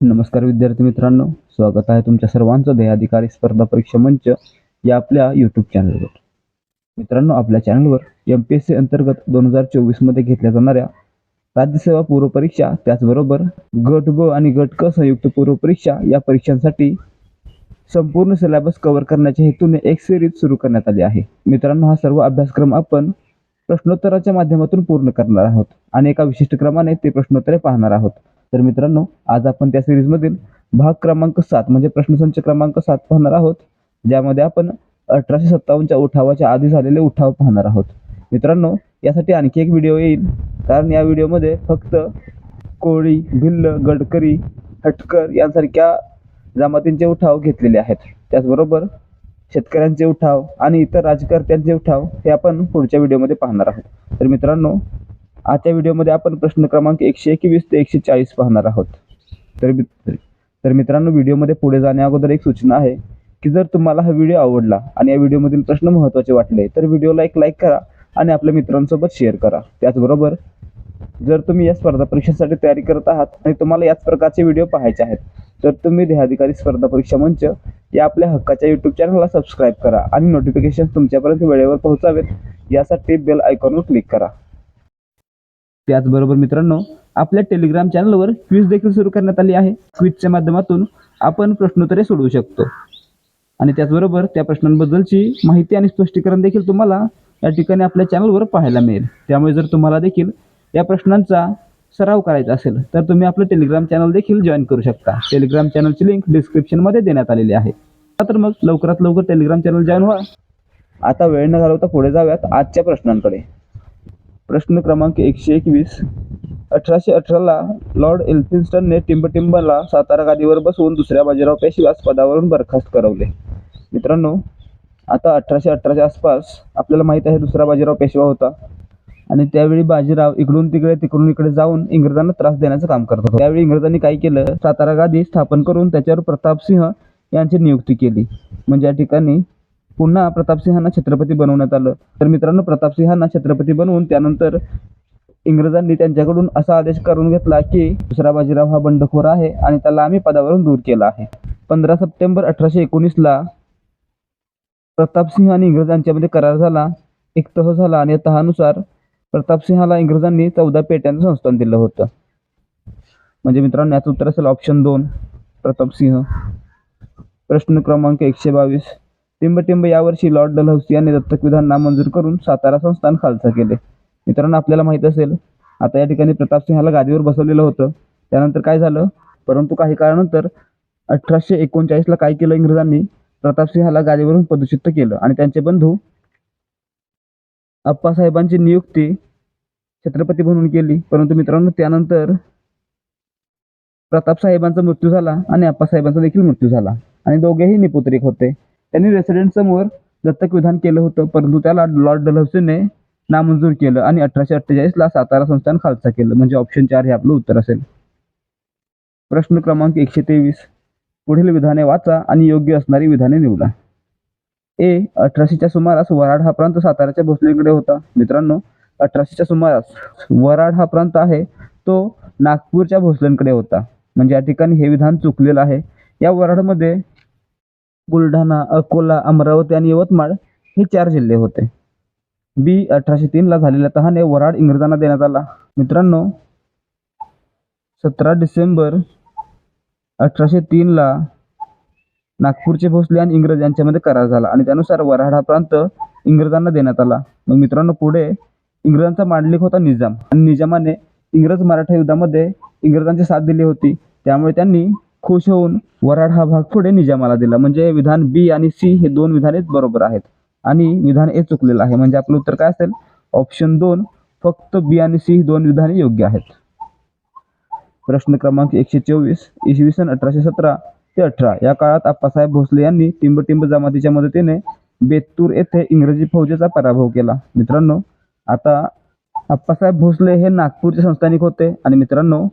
नमस्कार विद्यार्थी मित्रांनो स्वागत आहे तुमच्या सर्वांचं ध्येयाधिकारी स्पर्धा परीक्षा मंच या आपल्या यूट्यूब चॅनलवर मित्रांनो आपल्या चॅनलवर एम पी एस सी अंतर्गत दोन हजार चोवीसमध्ये घेतल्या जाणाऱ्या राज्यसेवा पूर्वपरीक्षा त्याचबरोबर गट ब आणि गट क संयुक्त पूर्व परीक्षा या परीक्षांसाठी संपूर्ण सिलेबस कव्हर करण्याच्या हेतूने एक सिरीज सुरू करण्यात आली आहे. मित्रांनो हा सर्व अभ्यासक्रम आपण प्रश्नोत्तराच्या माध्यमातून पूर्ण करणार आहोत आणि एका विशिष्ट क्रमाने ते प्रश्नोत्तरे पाहणार आहोत. तर मित्रांनो आज आपण त्या सिरीजमधील भाग क्रमांक सात म्हणजे प्रश्नसंच क्रमांक सात पाहणार आहोत ज्यामध्ये आपण अठराशे सत्तावन्नच्या उठावाच्या आधी झालेले उठाव पाहणार आहोत. मित्रांनो यासाठी आणखी एक व्हिडिओ येईल कारण या व्हिडिओमध्ये फक्त कोळी भिल्ल गडकरी हटकर यांसारख्या जमातींचे उठाव घेतलेले आहेत. त्याचबरोबर शेतकऱ्यांचे उठाव आणि इतर राजकर्त्यांचे उठाव हे आपण पुढच्या व्हिडिओमध्ये पाहणार आहोत. तर मित्रांनो आजच्या व्हिडिओमध्ये आपण प्रश्न क्रमांक एकशे एकवीस ते एकशे चाळीस पाहणार आहोत. तर तर मित्रांनो व्हिडिओमध्ये पुढे जाण्याअगोदर एक सूचना आहे की जर तुम्हाला हा व्हिडिओ आवडला आणि या व्हिडिओमधील प्रश्न महत्त्वाचे वाटले तर व्हिडिओला एक लाईक करा आणि आपल्या मित्रांसोबत शेअर करा. त्याचबरोबर जर तुम्ही या स्पर्धा परीक्षेसाठी तयारी करत आहात आणि तुम्हाला याच प्रकारचे व्हिडिओ पाहायचे आहेत तर तुम्ही देहाधिकारी स्पर्धा परीक्षा मंच या आपल्या हक्काच्या यूट्यूब चॅनलला सबस्क्राईब करा आणि नोटिफिकेशन तुमच्यापर्यंत वेळेवर पोहोचावेत. यासाठी बेल आयकॉनवर क्लिक करा. त्याचबरोबर मित्रांनो आपल्या टेलिग्राम चॅनलवर क्विज देखील सुरू करण्यात आली आहे. क्विजच्या माध्यमातून आपण प्रश्नोत्तरे सोडवू शकतो. आणि त्याचबरोबर त्या प्रश्नांबद्दलची माहिती आणि स्पष्टीकरण देखील तुम्हाला या ठिकाणी आपल्या चॅनलवर पाहायला मिळेल. त्यामुळे जर तुम्हाला देखील या प्रश्नांचा सराव करायचा असेल तर तुम्ही आपलं टेलिग्राम चॅनल देखील जॉईन करू शकता. टेलिग्राम चॅनलची लिंक डिस्क्रिप्शनमध्ये देण्यात आलेली आहे. तर मग लवकरात लवकर टेलिग्राम चॅनल जॉईन व्हा. आता वेळ न घालवता पुढे जाऊयात आजच्या प्रश्नांकडे. प्रश्न क्रमांक एकशे एकवीस. अठराशे अठराला लॉर्ड एल्फिन्स्टनने टिंबटिंबला सातारा गादीवर बसवून दुसऱ्या बाजीराव पेशव्यास पदावरून बरखास्त करवले. मित्रांनो आता अठराशे अठराच्या आसपास आपल्याला माहीत आहे दुसरा बाजीराव पेशवा होता. आणि त्यावेळी बाजीराव इकडून तिकडे तिकडून इकडे जाऊन इंग्रजांना त्रास देण्याचं काम करत होता. त्यावेळी इंग्रजांनी काय केलं? सातारा गादी स्थापन करून त्याच्यावर प्रतापसिंह यांची नियुक्ती केली. म्हणजे या ठिकाणी पुन्हा प्रतापसिंहांना छत्रपती बनवण्यात आलं. तर मित्रांनो प्रतापसिंहांना छत्रपती बनवून त्यानंतर इंग्रजांनी त्यांच्याकडून असा आदेश करून घेतला की दुसरा बाजीराव हा बंडखोर आहे आणि त्याला आम्ही पदावरून दूर केला आहे. पंधरा सप्टेंबर अठराशे एकोणीसला प्रतापसिंह आणि इंग्रजांच्यामध्ये करार झाला एक तह झाला आणि या तहानुसार प्रतापसिंहाला इंग्रजांनी चौदा पेट्यांचं संस्थान दिलं होतं. म्हणजे मित्रांनो याचं उत्तर असेल ऑप्शन दोन प्रतापसिंह प्रश्न क्रमांक एकशे बावीस. टिंबटिंब यावर्षी लॉर्ड डलहौसी यांनी दत्तक विधान नामंजूर करून सातारा संस्थान खालसा केले. मित्रांनो आपल्याला माहीत असेल आता या ठिकाणी प्रतापसिंहाला गादीवर बसवलेलं होतं. त्यानंतर काय झालं? परंतु काही काळानंतर अठराशे एकोणचाळीसला काय केलं इंग्रजांनी? प्रतापसिंहाला गादीवरून पदच्युत केलं आणि त्यांचे बंधू अप्पासाहेबांची नियुक्ती छत्रपती म्हणून केली. परंतु मित्रांनो त्यानंतर प्रतापसाहेबांचा मृत्यू झाला आणि अप्पासाहेबांचा देखील मृत्यू झाला आणि दोघेही निपुत्रिक होते. त्यांनी रेसिडेंट समोर दत्तक विधान केलं होतं परंतु त्याला लॉर्ड डलहौसीने नामंजूर केलं आणि अठराशे अठ्ठेचाळीसला सातारा संस्थान खालसा केलं. म्हणजे ऑप्शन चार हे आपलं उत्तर असेल. प्रश्न क्रमांक एकशे तेवीस. पुढील विधाने वाचा आणि योग्य असणारी विधाने निवडा. ए अठराशेच्या सुमारास वराड हा प्रांत साताऱ्याच्या भोसलेकडे होता. मित्रांनो अठराशेच्या सुमारास वराड हा प्रांत आहे तो नागपूरच्या भोसलेंकडे होता. म्हणजे या ठिकाणी हे विधान चुकलेलं आहे. या वराडमध्ये बुलढाणा अकोला अमरावती आणि यवतमाळ हे चार जिल्हे होते. बी अठराशे तीनला झालेल्या तहाने वराड इंग्रजांना देण्यात आला. मित्रांनो सतरा डिसेंबर अठराशे तीनला नागपूरचे भोसले आणि इंग्रज यांच्यामध्ये करार झाला आणि त्यानुसार वराड हा प्रांत इंग्रजांना देण्यात आला. मग मित्रांनो पुढे इंग्रजांचा मांडलिक होता निजाम. आणि निजामाने इंग्रज मराठा युद्धामध्ये इंग्रजांची साथ दिली होती. त्यामुळे त्यांनी खुश होऊन वराड हा भाग पुढे निजामाला दिला. म्हणजे विधान बी आणि सी हे दोन विधानेच बरोबर आहेत. आणि विधान ए चुकलेलं आहे. म्हणजे आपलं उत्तर काय असेल? ऑप्शन दोन फक्त बी आणि सी ही दोन विधाने योग्य आहेत. प्रश्न क्रमांक एकशे चोवीस इसवी सन अठराशे सतरा ते अठरा. या काळात आप्पासाहेब भोसले यांनी टिंबटिंब जमातीच्या मदतीने बेतूर येथे इंग्रजी फौजेचा पराभव केला. मित्रांनो आता आप्पासाहेब भोसले हे नागपूरचे संस्थानिक होते. आणि मित्रांनो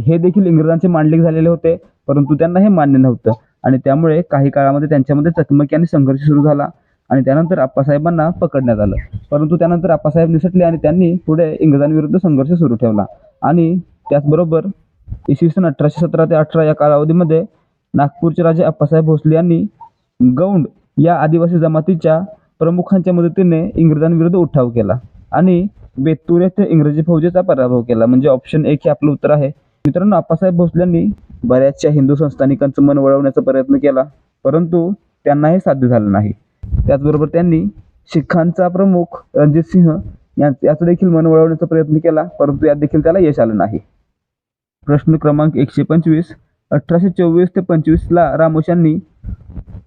हे देखील इंग्रजांचे मांडलिक झालेले होते. परंतु त्यांना हे मान्य नव्हतं. आणि त्यामुळे काही काळामध्ये त्यांच्यामध्ये चकमकी आणि संघर्ष सुरू झाला आणि त्यानंतर आप्पासाहेबांना पकडण्यात आलं. परंतु त्यानंतर आप्पासाहेब निसटले आणि त्यांनी पुढे इंग्रजांविरुद्ध संघर्ष सुरू ठेवला. आणि त्याचबरोबर इसवी सन अठराशे सतरा ते अठरा या कालावधीमध्ये नागपूरचे राजे अप्पासाहेब भोसले यांनी गौंड या आदिवासी जमातीच्या प्रमुखांच्या मदतीने इंग्रजांविरुद्ध उठाव केला. आणि बेतूर येथे इंग्रजी फौजेचा पराभव केला. म्हणजे ऑप्शन एक हे आपलं उत्तर आहे. मित्रांनो आप्पासाहेब भोसलेंनी बऱ्याचशा हिंदू संस्थानिकांचं मन वळवण्याचा प्रयत्न केला परंतु त्यांना हे साध्य झालं नाही. त्याचबरोबर त्यांनी शिखांचा प्रमुख रणजित सिंह यां- याचं देखील मन वळवण्याचा प्रयत्न केला परंतु यात देखील त्याला यश आलं नाही. प्रश्न क्रमांक एकशे पंचवीस अठराशे चोवीस ते पंचवीसला रामोशांनी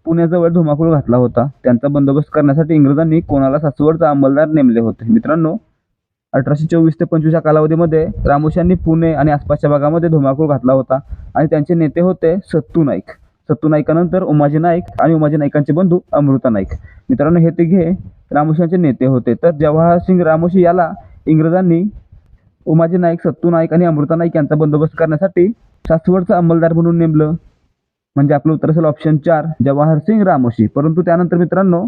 पुण्याजवळ धुमाकूळ घातला होता. त्यांचा बंदोबस्त करण्यासाठी इंग्रजांनी कोणाला सासवडचा अंमलदार नेमले होते? मित्रांनो अठराशे चोवीस ते पंचवीस या कालावधीमध्ये रामोशांनी पुणे आणि आसपासच्या भागामध्ये धुमाकूळ घातला होता. आणि त्यांचे नेते होते सत्तू नाईक. सत्तू नाईकानंतर उमाजी नाईक आणि उमाजी नाईकांचे बंधू अमृता नाईक. मित्रांनो हे तिघे रामोशांचे नेते होते. तर जवाहरसिंग रामोशी याला इंग्रजांनी उमाजी नाईक सत्तू नाईक आणि अमृता नाईक यांचा बंदोबस्त करण्यासाठी सासवडचा अंमलदार म्हणून नेमलं. म्हणजे आपलं उत्तर असेल ऑप्शन चार जवाहरसिंग रामोशी. परंतु त्यानंतर मित्रांनो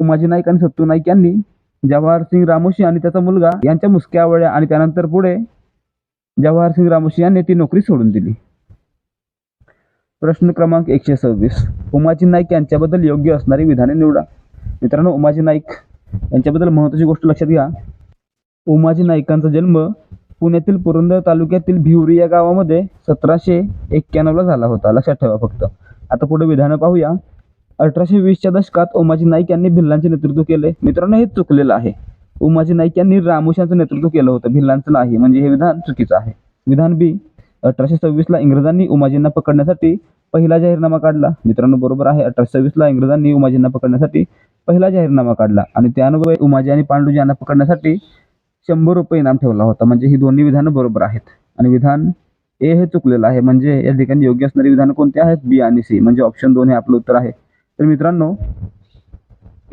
उमाजी नाईक आणि सत्तू नाईक यांनी जवाहर सिंग रामोशी आणि त्याचा मुलगा यांच्या मुसक्या आवळ्या आणि त्यानंतर पुढे जवाहर सिंग रामोशी यांनी ती नोकरी सोडून दिली. प्रश्न क्रमांक एकशे सव्वीस. उमाजी नाईक यांच्याबद्दल योग्य असणारी विधाने निवडा. मित्रांनो उमाजी नाईक यांच्याबद्दल महत्त्वाची गोष्ट लक्षात घ्या. उमाजी नाईकांचा जन्म पुण्यातील पुरंदर तालुक्यातील भिवरी या गावामध्ये सतराशे एक्क्याण्णवला झाला होता. लक्षात ठेवा फक्त. आता पुढे विधानं पाहूया. अठराशे वीसच्या दशकात उमाजी नाईक यांनी भिल्लांचे नेतृत्व केले. मित्रांनो हे चुकलेलं आहे. उमाजी नाईक यांनी रामोशांचं नेतृत्व केलं होतं. भिल्लांचं नाही. म्हणजे हे विधान चुकीचं आहे. विधान बी अठराशे सव्वीसला इंग्रजांनी उमाजींना पकडण्यासाठी पहिला जाहीरनामा काढला. मित्रांनो बरोबर आहे. अठराशे सव्वीसला इंग्रजांनी उमाजींना पकडण्यासाठी पहिला जाहीरनामा काढला. आणि त्यानुसार उमाजी आणि पांडुजी यांना पकडण्यासाठी शंभर रुपये इनाम ठेवला होता. म्हणजे ही दोन्ही विधानं बरोबर आहेत. आणि विधान ए हे चुकलेलं आहे. म्हणजे या ठिकाणी योग्य असणारी विधानं कोणती आहेत? बी आणि सी. म्हणजे ऑप्शन दोन हे आपलं उत्तर आहे. तर मित्रांनो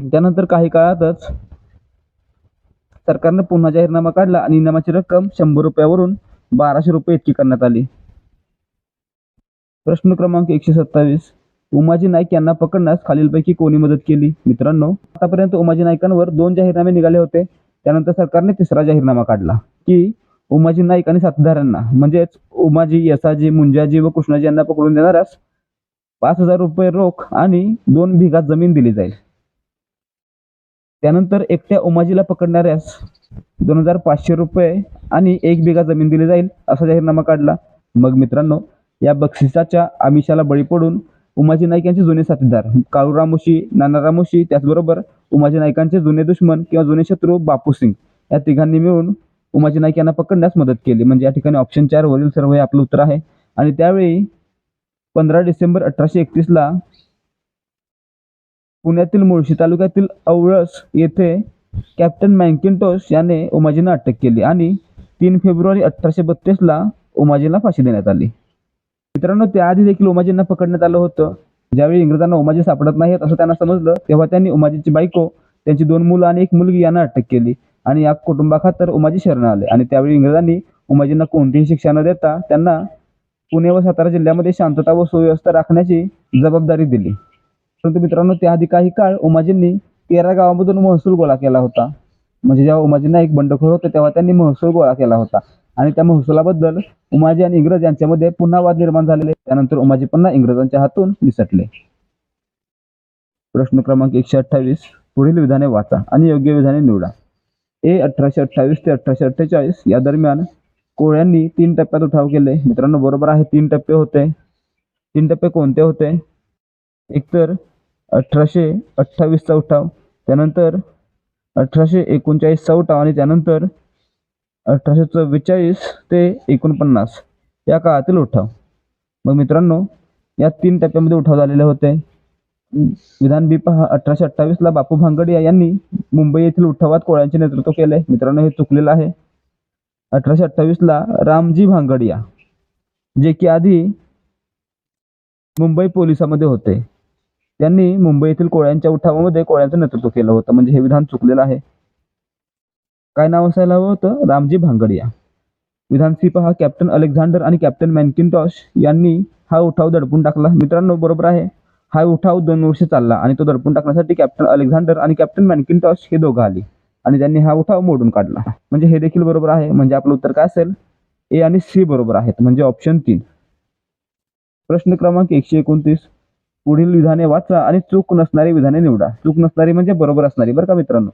त्यानंतर काही काळातच सरकारनं पुन्हा जाहीरनामा काढला आणि इनामाची रक्कम शंभर रुपयावरून बाराशे रुपये इतकी करण्यात आली. प्रश्न क्रमांक एकशे सत्तावीस. उमाजी नाईक यांना पकडण्यास खालीलपैकी कोणी मदत केली? मित्रांनो आतापर्यंत उमाजी नाईकांवर दोन जाहीरनामे निघाले होते. त्यानंतर सरकारने तिसरा जाहीरनामा काढला की उमाजी नाईक आणि साथीदारांना म्हणजेच उमाजी यसाजी मुंजाजी व कृष्णाजी यांना पकडून देणाऱ्यास पाच हजार रुपये रोख आणि दोन बिघा जमीन दिली जाईल. त्यानंतर एकट्या उमाजीला पकडणाऱ्यास दोन हजार पाचशे रुपये आणि एक बिघा जमीन दिली जाईल असा जाहीरनामा काढला. मग मित्रांनो या बक्षिसाच्या आमिषाला बळी पडून उमाजी नाईक यांचे जुने साथीदार काळू रामोशी नाना रामोशी त्याचबरोबर उमाजी नाईकांचे जुने दुश्मन किंवा जुने शत्रू बापू सिंग या तिघांनी मिळून उमाजी नाईक यांना पकडण्यास मदत केली. म्हणजे या ठिकाणी ऑप्शन चार वरील सर्व हे आपलं उत्तर आहे. आणि त्यावेळी पंधरा डिसेंबर अठराशे एकतीसला पुण्यातील मुळशी तालुक्यातील अवळस येथे कॅप्टन मॅन्किंटोस याने उमाजींना अटक केली आणि तीन फेब्रुवारी अठराशे बत्तीसला उमाजींना फाशी देण्यात आली. मित्रांनो त्याआधी देखील उमाजींना पकडण्यात आलं होतं. ज्यावेळी इंग्रजांना उमाजी सापडत नाहीत असं त्यांना समजलं तेव्हा त्यांनी उमाजीची बायको त्यांची दोन मुलं आणि एक मुलगी यांना अटक केली आणि या कुटुंबाखातर उमाजी शरण आले. आणि त्यावेळी इंग्रजांनी उमाजींना कोणतीही शिक्षा न देता त्यांना पुणे व सातारा जिल्ह्यामध्ये शांतता व सुव्यवस्था राखण्याची जबाबदारी दिली. परंतु मित्रांनो त्याआधी काही काळ उमाजींनी तेरा गावामधून महसूल गोळा केला होता. म्हणजे जेव्हा उमाजींना एक बंडखोर होते तेव्हा त्यांनी महसूल गोळा केला होता. आणि त्या महसुलाबद्दल उमाजी आणि इंग्रज यांच्यामध्ये पुन्हा वाद निर्माण झालेले. त्यानंतर उमाजी पुन्हा इंग्रजांच्या हातून निसटले. प्रश्न क्रमांक एकशे अठ्ठावीस पुढील विधाने वाचा आणि योग्य विधाने निवडा. ए अठराशे अठ्ठावीस ते अठराशे अठ्ठेचाळीस या दरम्यान कोळ्यांनी तीन टप्प्यात उठाव केले. मित्रांनो बरोबर आहे तीन टप्पे होते. तीन टप्पे कोणते होते? एकतर अठराशे अठ्ठावीसचा उठाव त्यानंतर अठराशे एकोणचाळीसचा उठाव आणि त्यानंतर अठराशे चव्वेचाळीस ते एकोणपन्नास या काळातील उठाव. मग मित्रांनो या तीन टप्प्यामध्ये उठाव झालेले होते. विधान बी पहा अठराशे अठ्ठावीसला बापू भांगडिया यांनी मुंबई येथील उठावात कोळ्यांचे नेतृत्व केले. मित्रांनो हे चुकलेलं आहे. अठराशे अठ्ठावीसला रामजी भांगडिया जे की आधी मुंबई पोलिसामध्ये होते. त्यांनी मुंबईतील कोळ्यांच्या उठावामध्ये कोळ्यांचं नेतृत्व केलं होतं. म्हणजे हे विधान चुकलेलं आहे. काय नाव असायला हवं होतं? रामजी भांगडिया. विधान हा पहा कॅप्टन अलेक्झांडर आणि कॅप्टन मॅनकिनटॉश यांनी हा उठाव दडपून टाकला. मित्रांनो बरोबर आहे. हा उठाव दोन वर्ष चालला आणि तो दडपून टाकण्यासाठी कॅप्टन अलेक्झांडर आणि कॅप्टन मॅनकिनटॉश हे दोघं आली. आणि त्यांनी हा उठाव मोडून काढला. म्हणजे हे देखील बरोबर आहे. म्हणजे आपलं उत्तर काय असेल? ए आणि सी बरोबर आहेत. म्हणजे ऑप्शन तीन. प्रश्न क्रमांक एकशे एकोणतीस. पुढील विधाने वाचा आणि चूक नसणारी विधाने निवडा. चूक नसणारी म्हणजे बरोबर असणारी. बरं का मित्रांनो?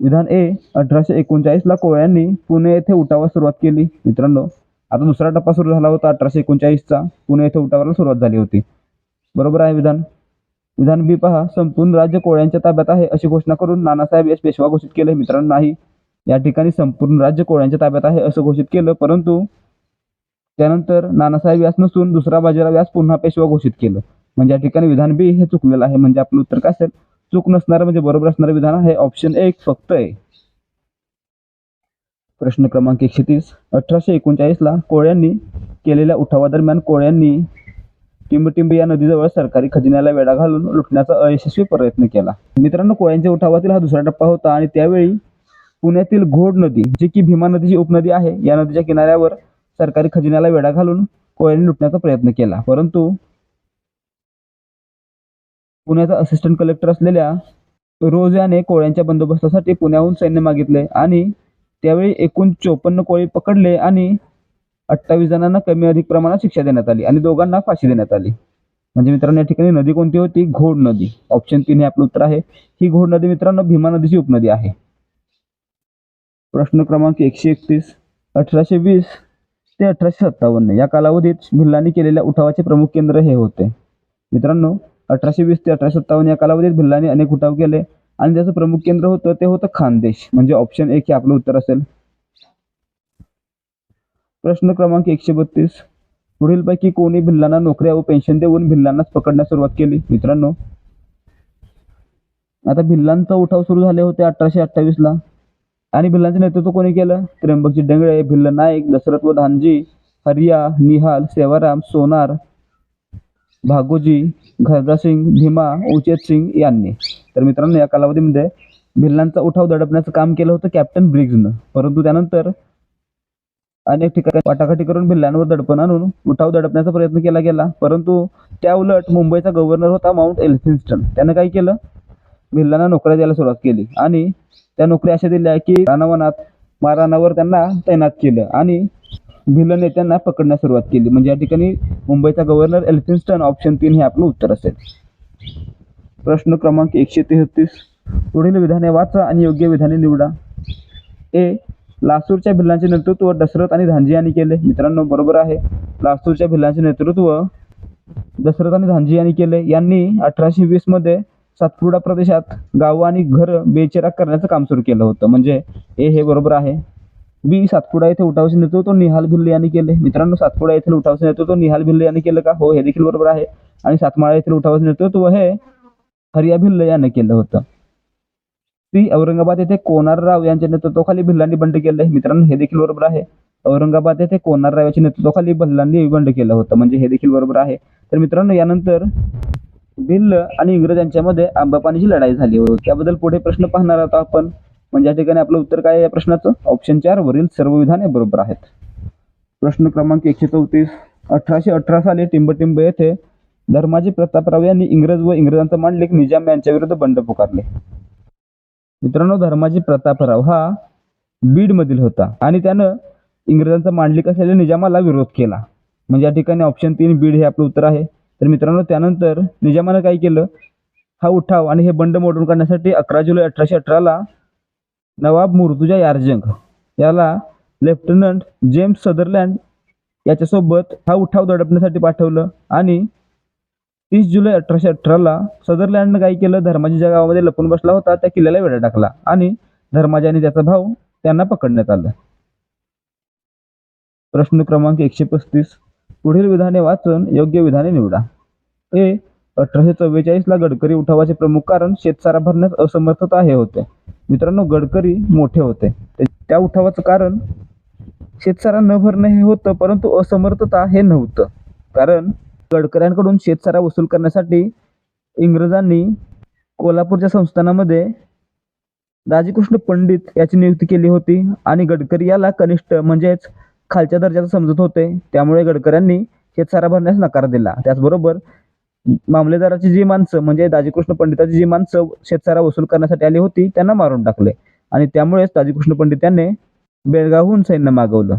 विधान ए अठराशे एकोणचाळीस ला कोळ्यांनी पुणे येथे उठावास सुरुवात केली. मित्रांनो आता दुसरा टप्पा सुरू झाला होता अठराशे एकोणचाळीसचा पुणे येथे उठावाला सुरुवात झाली होती. बरोबर आहे विधान? विधान बी पहा संपूर्ण राज्य कोळ्यांच्या ताब्यात आहे अशी घोषणा करून नानासाहेब यास पेशवा घोषित केले. मित्रांनो नाही या ठिकाणी संपूर्ण राज्य कोळ्यांच्या ताब्यात आहे असं घोषित केलं. परंतु त्यानंतर नानासाहेब व्यास नसून दुसरा बाजीराव व्यास पुन्हा पेशवा घोषित केलं. म्हणजे या ठिकाणी विधान बी हे चुकलेलं आहे. म्हणजे आपलं उत्तर काय असेल? चूक नसणारं म्हणजे बरोबर असणारं विधान आहे. ऑप्शन एक फक्त आहे. प्रश्न क्रमांक एकशे तीस. अठराशे एकोणचाळीस ला कोळ्यांनी केलेल्या उठावादरम्यान कोळ्यांनी टिंबटिंब या नदीजवळ सरकारी खजिन्याला वेढा घालून लुटण्याचा अयशस्वी प्रयत्न केला. मित्रांनो कोळ्यांच्या उठावातील हा दुसरा टप्पा होता आणि त्यावेळी पुण्यातील घोड नदी जी की भीमा नदीची उपनदी आहे या नदीच्या किनाऱ्यावर सरकारी खजिन्याला वेढा घालून कोळ्यांनी लुटण्याचा प्रयत्न केला. परंतु पुण्याचा असिस्टंट कलेक्टर असलेल्या रोज याने कोळ्यांच्या बंदोबस्तासाठी पुण्याहून सैन्य मागितले आणि त्यावेळी एकूण चोपन्न कोळी पकडले आणि अठ्ठावीस जणांना कमी अधिक प्रमाणात शिक्षा देण्यात आली आणि दोघांना फाशी देण्यात आली. म्हणजे मित्रांनो या ठिकाणी नदी कोणती होती? घोड नदी. ऑप्शन तीन हे आपलं उत्तर आहे. ही घोड नदी मित्रांनो भीमा नदीची उपनदी आहे. प्रश्न क्रमांक एकशे एकतीस अठराशे वीस ते अठराशे सत्तावन्न. या कालावधीत भिल्लांनी केलेल्या उठावाचे प्रमुख केंद्र हे होते. मित्रांनो अठराशे वीस ते अठराशे सत्तावन्न या कालावधीत भिल्लांनी अनेक उठाव केले आणि त्याचं प्रमुख केंद्र होतं ते होतं खानदेश. म्हणजे ऑप्शन एक हे आपलं उत्तर असेल. प्रश्न क्रमांक एकशे बत्तीस. पुढीलपैकी कोणी भिल्लांना नोकऱ्या व पेन्शन देऊन भिल्लांनाच पकडण्यास सुरुवात केली? मित्रांनो आता भिल्लांचा उठाव सुरू झाले होते अठराशे अठ्ठावीसला आणि भिल्लांचे नेतृत्व कोणी केलं? त्र्यंबकजी डेंगळे भिल्ल नाईक दशरथ व धानजी हरिया निहाल सेवाराम सोनार भागोजी घरदासिंग भीमा उचेत सिंग यांनी. तर मित्रांनो या कालावधीमध्ये भिल्लांचा उठाव दडपण्याचं काम केलं होतं कॅप्टन ब्रिग्जनं. परंतु त्यानंतर अनेक ठिकाणी वाटाघाटी करून भिल्लांवर दडपण आणून उठाव दडपण्याचा प्रयत्न केला गेला. परंतु त्या उलट मुंबईचा गव्हर्नर होता माउंट एल्फिन्स्टन त्यानं काय केलं? भिल्लांना नोकऱ्या द्यायला सुरुवात केली. आणि त्या नोकऱ्या अशा दिल्या की रानावनात माराणावर त्यांना तैनात केलं आणि भिल्ल नेत्यांना पकडण्यास सुरुवात केली. म्हणजे या ठिकाणी मुंबईचा गव्हर्नर एल्फिन्स्टन ऑप्शन तीन हे आपलं उत्तर असेल. प्रश्न क्रमांक एकशे तेहतीस. पुढील विधाने वाचा आणि योग्य विधाने निवडा. ए लासूरच्या भिल्लांचे नेतृत्व दशरथ आणि धांजी यांनी केले. मित्रांनो बरोबर आहे. लासूरच्या भिल्लांचे नेतृत्व दशरथ आणि धांजी यांनी केले. यांनी अठराशे वीसमध्ये सातपुडा प्रदेशात गावं आणि घर बेचिराग करण्याचं काम सुरू केलं होतं. म्हणजे ए हे बरोबर आहे. बी सातपुडा येथे उठावाचे नेतृत्व निहाल भिल्ले यांनी केले. मित्रांनो सातपुडा येथील उठावाचे नेतृत्व निहाल भिल्ले यांनी केलं का? हो हे देखील बरोबर आहे. आणि सातमाळा येथील उठावाचे नेतृत्व हे हरिया भिल्ले यांनी केलं होतं. ती औरंगाबाद येथे कोनारराव यांच्या नेतृत्वाखाली भिल्लांनी बंड केलं मित्रांनो हे देखील बरोबर आहे. औरंगाबाद येथे कोनारराव यांच्या नेतृत्वाखाली भिल्लांनी बंड केलं होतं म्हणजे हे देखील बरोबर आहे. तर मित्रांनो यानंतर भिल्ल आणि इंग्रज यांच्यामध्ये आंबापानीची लढाई झाली. होती त्याबद्दल पुढे प्रश्न पाहणार आहोत आपण. म्हणजे या ठिकाणी आपलं उत्तर काय या प्रश्नाचं? ऑप्शन चार वरील सर्व विधाने बरोबर आहेत. प्रश्न क्रमांक एकशे चौतीस अठराशे अठरा साली टिंबटिंब येथे धर्माजी प्रतापराव यांनी इंग्रज व इंग्रजांचा मांडलिक निजाम यांच्या विरुद्ध बंड पुकारले. मित्रांनो धर्माजी प्रतापराव हा बीडमधील होता आणि त्यानं इंग्रजांचा मांडलिक असलेल्या निजामाला विरोध केला. म्हणजे या ठिकाणी ऑप्शन तीन बीड हे आपलं उत्तर आहे. तर मित्रांनो त्यानंतर निजामानं काय केलं? हा उठाव आणि हे बंड मोडून काढण्यासाठी अकरा जुलै अठराशे अठराला नवाब मुर्तुजा यारजंग याला लेफ्टनंट जेम्स सदरलँड याच्यासोबत हा उठाव दडपण्यासाठी पाठवलं आणि तीस जुलै अठराशे अठराला सदरलँडनं काय केलं धर्माजीच्या गावामध्ये लपून बसला होता त्या किल्ल्याला वेढा टाकला आणि धर्माजी आणि त्याचा भाऊ त्यांना पकडण्यात आलं. प्रश्न क्रमांक एकशे पस्तीस. पुढील विधाने वाचून योग्य विधाने निवडा. ए अठराशे चव्वेचाळीसला गडकरी उठावाचे प्रमुख कारण शेतसारा भरण्यास असमर्थता हे होते. मित्रांनो गडकरी मोठे होते. त्या उठावाचं कारण शेतसारा न भरणं हे होतं परंतु असमर्थता हे नव्हतं. कारण गडकऱ्यांकडून शेतसारा वसूल करण्यासाठी इंग्रजांनी कोल्हापूरच्या संस्थानामध्ये राजकृष्ण पंडित याची नियुक्ती केली होती आणि गडकरी याला कनिष्ठ म्हणजेच खालच्या दर्जाचं समजत होते. त्यामुळे गडकऱ्यांनी शेतसारा भरण्यास नकार दिला. त्याचबरोबर मामलेदाराची जी माणसं म्हणजे दाजीकृष्ण पंडिताची जी माणसं शेतसारा वसूल करण्यासाठी आली होती त्यांना मारून टाकले. आणि त्यामुळेच दाजीकृष्ण पंडित यांनी बेळगावहून सैन्य मागवलं.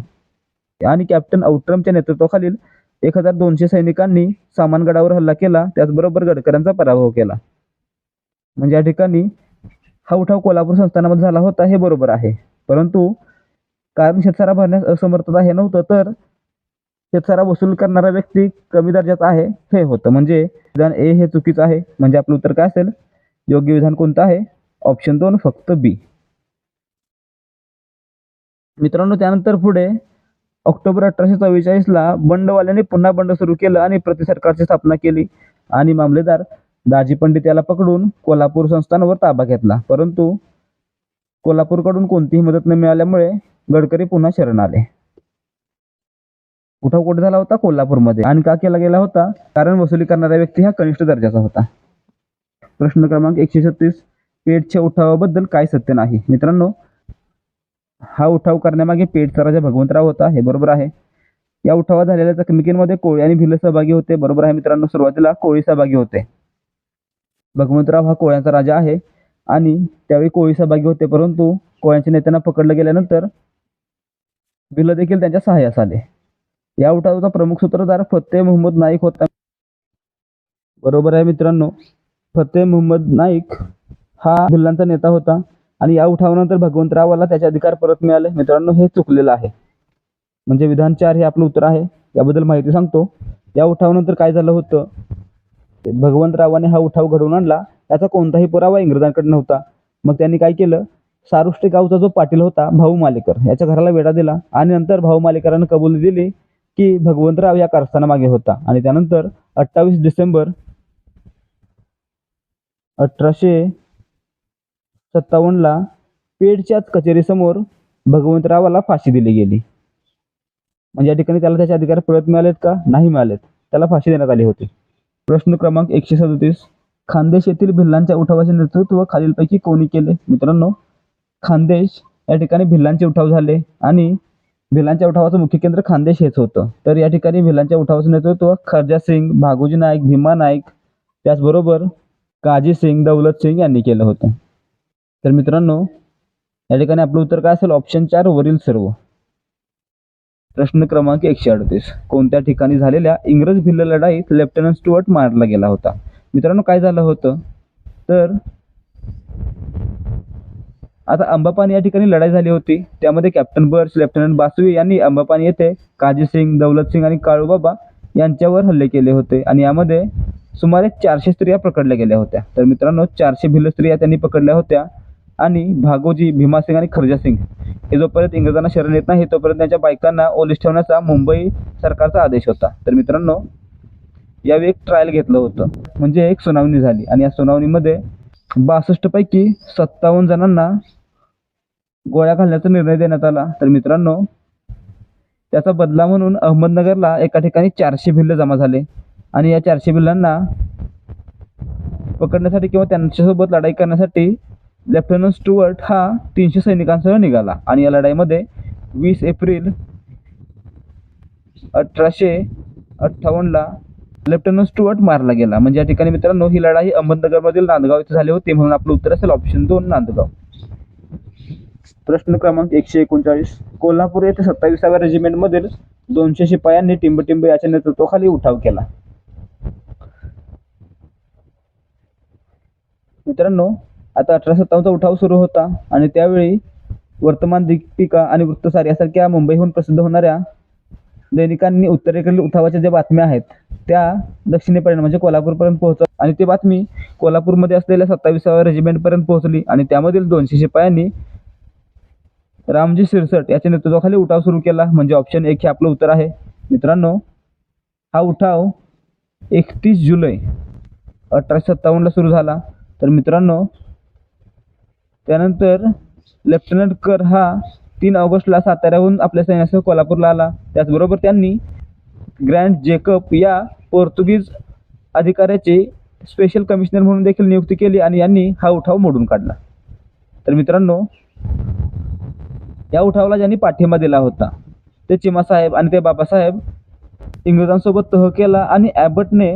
आणि कॅप्टन औट्रमच्या नेतृत्वाखालील एक हजार दोनशे सैनिकांनी सामानगडावर हल्ला केला त्याचबरोबर गडकऱ्यांचा पराभव केला. म्हणजे या ठिकाणी हा उठाव कोल्हापूर संस्थानामध्ये झाला होता हे बरोबर आहे. परंतु कारण शेतसारा भरण्यास असमर्थता हे नव्हतं तर शेतसारा वसूल करणारा व्यक्ती कमी दर्जाचा आहे हे होतं. म्हणजे विधान ए हे चुकीचं आहे. म्हणजे आपलं उत्तर काय असेल? योग्य विधान कोणतं आहे? ऑप्शन दोन फक्त बी. मित्रांनो त्यानंतर पुढे ऑक्टोबर अठराशे चव्वेचाळीसला बंडवाल्याने पुन्हा बंड सुरू केलं आणि प्रति सरकारची स्थापना केली. आणि मामलेदार दाजी पंडित याला पकडून कोल्हापूर संस्थानावर ताबा घेतला. परंतु कोल्हापूरकडून कोणतीही मदत न मिळाल्यामुळे गडकरी पुन्हा शरण आले. उठाव कुठे झाला होता कोल्हापूरमध्ये. आणि का केला गेला होता? कारण वसुली करणारा व्यक्ती हा कनिष्ठ दर्जाचा होता. प्रश्न क्रमांक एकशे छत्तीस पेठच्या उठावाबद्दल काय सत्य नाही? मित्रांनो हा उठाव करण्यामागे पेठचा राजा भगवंतराव होता हे बरोबर आहे. या उठावात झालेल्या चकमकींमध्ये कोळी आणि भिल्ल सहभागी होते बरोबर आहे मित्रांनो सुरुवातीला कोळी सहभागी होते. भगवंतराव हा कोळ्यांचा राजा आहे आणि त्यावेळी कोळी सहभागी होते परंतु कोळ्यांच्या नेत्यांना पकडलं गेल्यानंतर भिल्ल देखील त्यांच्या सहाय्यास आले. या उठावाचा प्रमुख सूत्रधार फतेह मोहम्मद नाईक होता. बरोबर आहे मित्रांनो फतेह मोहम्मद नाईक हा भिल्लांचा नेता होता. आणि या उठावानंतर भगवंतरावाला त्याचे अधिकार परत मिळाले. मित्रांनो हे चुकलेलं आहे. म्हणजे विधान चार हे आपलं उत्तर आहे. याबद्दल माहिती सांगतो. या उठावानंतर काय झालं होतं? भगवंतरावाने हा उठाव घडवून आणला. याचा कोणताही पुरावा इंग्रजांकडे नव्हता. मग त्यांनी काय केलं? सारुष्टी गावचा जो पाटील होता भाऊ मालेकर याच्या घराला वेढा दिला आणि नंतर भाऊ मालेकरांना कबुली दिली की भगवंतराव या कारस्थानामागे होता. आणि त्यानंतर अठ्ठावीस डिसेंबर अठराशे सत्तावन्नला पेडच्याच कचेरीसमोर भगवंतरावाला फाशी दिली गेली. म्हणजे या ठिकाणी त्याला त्याचे अधिकार परत मिळालेत का? नाही मिळालेत. त्याला फाशी देण्यात आली होती. प्रश्न क्रमांक एकशे सदतीस. खानदेश येथील भिल्लांच्या उठावाचे नेतृत्व खालीलपैकी कोणी केले? मित्रांनो खानदेश या ठिकाणी भिल्लांचे उठाव झाले आणि भिल्लांच्या उठावाचं मुख्य केंद्र खानदेश हेच होतं. तर या ठिकाणी भिल्लांच्या उठावाचं नेतृत्व खर्जा सिंग भागोजी नाईक भीमा नाईक त्याचबरोबर काजी सिंग दौलत सिंग यांनी केलं होतं. तर मित्रांनो या ठिकाणी आपलं उत्तर काय असेल? ऑप्शन चार वरील सर्व. प्रश्न क्रमांक एकशे अडतीस. कोणत्या ठिकाणी झालेल्या इंग्रज भिल्ल लढाईत लेफ्टनंट स्टुअर्ट मारला गेला होता? मित्रांनो काय झालं होतं? तर आता अंबापानी या ठिकाणी लढाई झाली होती. त्यामध्ये कॅप्टन बर्च लेफ्टनंट बासुई यांनी अंबापानी येथे काजी सिंग दौलत सिंग आणि काळूबाबा यांच्यावर हल्ले केले होते. आणि यामध्ये सुमारे चारशे स्त्रिया पकडल्या गेल्या होत्या. तर मित्रांनो चारशे भिल्ल स्त्रिया त्यांनी पकडल्या होत्या. आणि भागोजी भीमासिंग आणि खरजा सिंग हे जोपर्यंत इंग्रजांना शरण येत नाही तोपर्यंत त्यांच्या बायकांना ओलीस ठेवण्याचा मुंबई सरकारचा आदेश होता. तर मित्रांनो यावेळी एक ट्रायल घेतलं होतं. म्हणजे एक सुनावणी झाली आणि या सुनावणीमध्ये बासष्टपैकी सत्तावन्न जणांना गोळ्या घालण्याचा निर्णय देण्यात आला. तर मित्रांनो त्याचा बदला म्हणून अहमदनगरला एका ठिकाणी चारशे भिल्ल जमा झाले. आणि या चारशे भिल्लांना पकडण्यासाठी किंवा त्यांच्यासोबत लढाई करण्यासाठी लेफ्टनंट स्टुअर्ट हा तीनशे सैनिकांसह निघाला आणि या लढाईमध्ये वीस एप्रिल अठराशे अठ्ठावन्नला लेफ्टनंट स्टुअर्ट मारला गेला. म्हणजे या ठिकाणी मित्रांनो ही लढाई अहमदनगरमधील नांदगाव इथे झाली होती. म्हणून आपलं उत्तर असेल ऑप्शन दोन नांदगाव. प्रश्न क्रमांक एकशे एकोणचाळीस. कोल्हापूर येथे सत्तावीसाव्या रेजिमेंटमधील दोनशे शिपायांनी टिंबटिंब याच्या नेतृत्वाखाली उठाव केला. मित्रांनो आता अठरा सत्तावन्नचा उठाव सुरू होता आणि त्यावेळी वर्तमान दीपिका आणि वृत्तसार यासारख्या मुंबईहून प्रसिद्ध होणाऱ्या दैनिकांनी उत्तरेकडील उठावाच्या ज्या बातम्या आहेत त्या दक्षिणेपर्यंत म्हणजे कोल्हापूरपर्यंत पोहोचत आणि ती बातमी कोल्हापूरमध्ये असलेल्या सत्तावीसाव्या रेजिमेंटपर्यंत पोहोचली आणि त्यामधील दोनशे शिपायांनी रामजी सिरसट याच्या नेतृत्वाखाली उठाव सुरू केला. म्हणजे ऑप्शन एक हे आपलं उत्तर आहे. मित्रांनो हा उठाव एकतीस जुलै अठराशे सत्तावन्नला सुरू झाला. तर मित्रांनो त्यानंतर लेफ्टनंट कर हा तीन ऑगस्टला साताऱ्याहून आपल्या सैन्यासह कोल्हापूरला आला. त्याचबरोबर त्यांनी ग्रँड जेकब या पोर्तुगीज अधिकाऱ्याचे स्पेशल कमिशनर म्हणून देखील नियुक्ती केली आणि यांनी हा उठाव मोडून काढला. तर मित्रांनो या उठावाला ज्यांनी पाठिंबा दिला होता ते चिमासाहेब आणि ते बाबासाहेब इंग्रजांसोबत तह केला आणि ॲबटने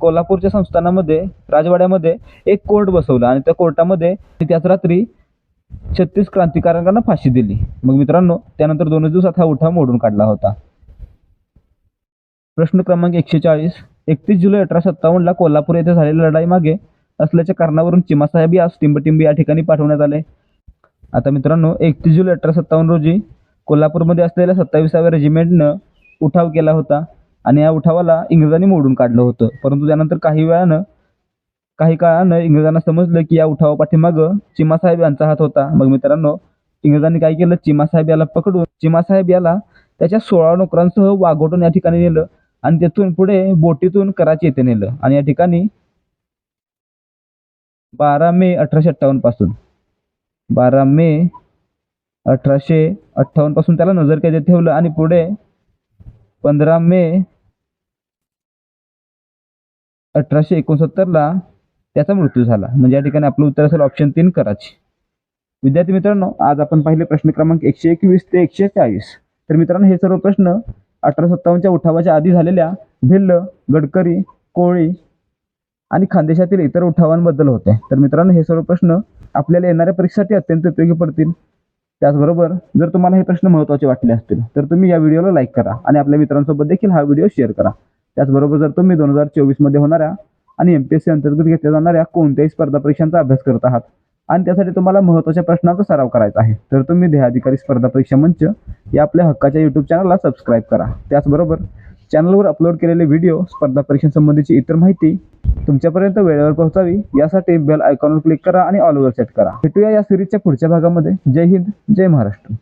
कोल्हापूरच्या संस्थानामध्ये राजवाड्यामध्ये एक कोर्ट बसवला आणि त्या कोर्टामध्ये त्याच रात्री छत्तीस क्रांतिकारकांना फाशी दिली. मग मित्रांनो त्यानंतर दोनच दिवसात हा उठाव मोडून काढला होता. प्रश्न क्रमांक एकशे चाळीस एकतीस जुलै अठराशे सत्तावन्नला कोल्हापूर येथे झालेल्या लढाई मागे असल्याच्या कारणावरून चिमासाहेब यास टिंबटिंब या ठिकाणी पाठवण्यात आले. आता मित्रांनो एकतीस जुलै अठराशे सत्तावन्न रोजी कोल्हापूरमध्ये असलेल्या सत्तावीसाव्या रेजिमेंटनं उठाव केला होता. आणि या उठावाला इंग्रजांनी मोडून काढलं होतं. परंतु त्यानंतर काही वेळानं काही काळानं इंग्रजांना समजलं की या उठावा पाठीमागं चिमासाहेब यांचा हात होता. मग मित्रांनो इंग्रजांनी काय केलं? चिमासाहेब याला पकडून चिमासाहेब याला त्याच्या सोळा नोकरांसह वाघोटून या ठिकाणी नेलं आणि तेथून पुढे बोटीतून कराची येथे नेलं. आणि या ठिकाणी बारा मे अठराशे अठ्ठावन्नपासून बारा मे अठराशे अठ्ठावन्नपासून त्याला नजरकैदेत ठेवलं आणि पुढे पंधरा मे अठराशे एकोणसत्तरला त्याचा मृत्यू झाला. म्हणजे या ठिकाणी आपलं उत्तर असेल ऑप्शन तीन कराची. विद्यार्थी मित्रांनो आज आपण पाहिले प्रश्न क्रमांक एकशे एकवीस ते एकशे चाळीस. तर मित्रांनो हे सर्व प्रश्न अठरा सत्तावन्नच्या उठावाच्या आधी झालेल्या भिल्ल गडकरी कोळी आणि खानदेशातील इतर उठावांबद्दल होते. तर मित्रांनो हे सर्व प्रश्न आपल्याला येणाऱ्या परीक्षेसाठी अत्यंत उपयोगी पडतील. त्याचबरोबर जर तुम्हाला हे प्रश्न महत्त्वाचे वाटले असतील तर तुम्ही या व्हिडिओला लाईक करा आणि आपल्या मित्रांसोबत देखील हा व्हिडिओ शेअर करा. त्याचबरोबर जर तुम्ही दोन हजार चोवीसमध्ये होणाऱ्या आणि एम पी एस सी अंतर्गत घेतल्या जाणाऱ्या कोणत्याही स्पर्धा परीक्षांचा अभ्यास करत आहात आणि त्यासाठी तुम्हाला महत्त्वाच्या प्रश्नांचा सराव करायचा आहे तर तुम्ही ध्येयाधिकारी स्पर्धा परीक्षा मंच या आपल्या हक्काच्या यूट्यूब चॅनलला सबस्क्राईब करा. त्याचबरोबर चॅनलवर अपलोड केलेले व्हिडिओ स्पर्धा परीक्षांसंबंधीची इतर माहिती तुमच्यापर्यंत वेळेवर पोहोचावी यासाठी बेल आयकॉनवर क्लिक करा आणि ऑलवर सेट करा. भेटूया या सिरीजच्या पुढच्या भागामध्ये. जय हिंद जय महाराष्ट्र.